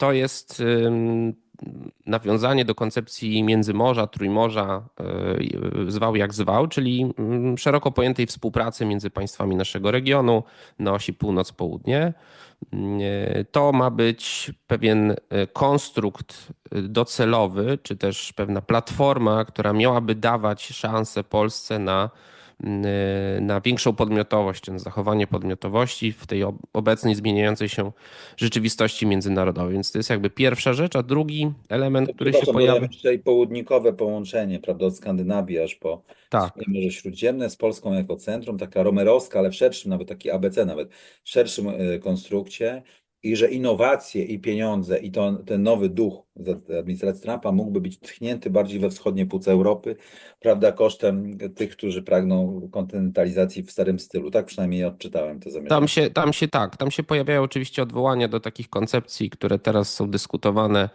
to jest nawiązanie do koncepcji Międzymorza, Trójmorza, yy, zwał jak zwał, czyli szeroko pojętej współpracy między państwami naszego regionu na osi północ-południe. Yy, To ma być pewien yy, konstrukt docelowy, czy też pewna platforma, która miałaby dawać szansę Polsce na, na większą podmiotowość, na zachowanie podmiotowości w tej ob- obecnej zmieniającej się rzeczywistości międzynarodowej. Więc to jest jakby pierwsza rzecz, a drugi element, który się pojawia. ja myślę i południkowe połączenie, prawda, od Skandynawii aż po Tak. Morze Śródziemne z Polską jako centrum, taka romerowska, ale w szerszym, nawet taki ABC nawet, w szerszym e, konstrukcie i że innowacje i pieniądze i to, ten nowy duch administracji Trumpa mógłby być tchnięty bardziej we wschodnie płuce Europy, prawda, kosztem tych, którzy pragną kontynentalizacji w starym stylu. Tak przynajmniej odczytałem to zamierzenie. Tam się, tam się tak, tam się pojawiają oczywiście odwołania do takich koncepcji, które teraz są dyskutowane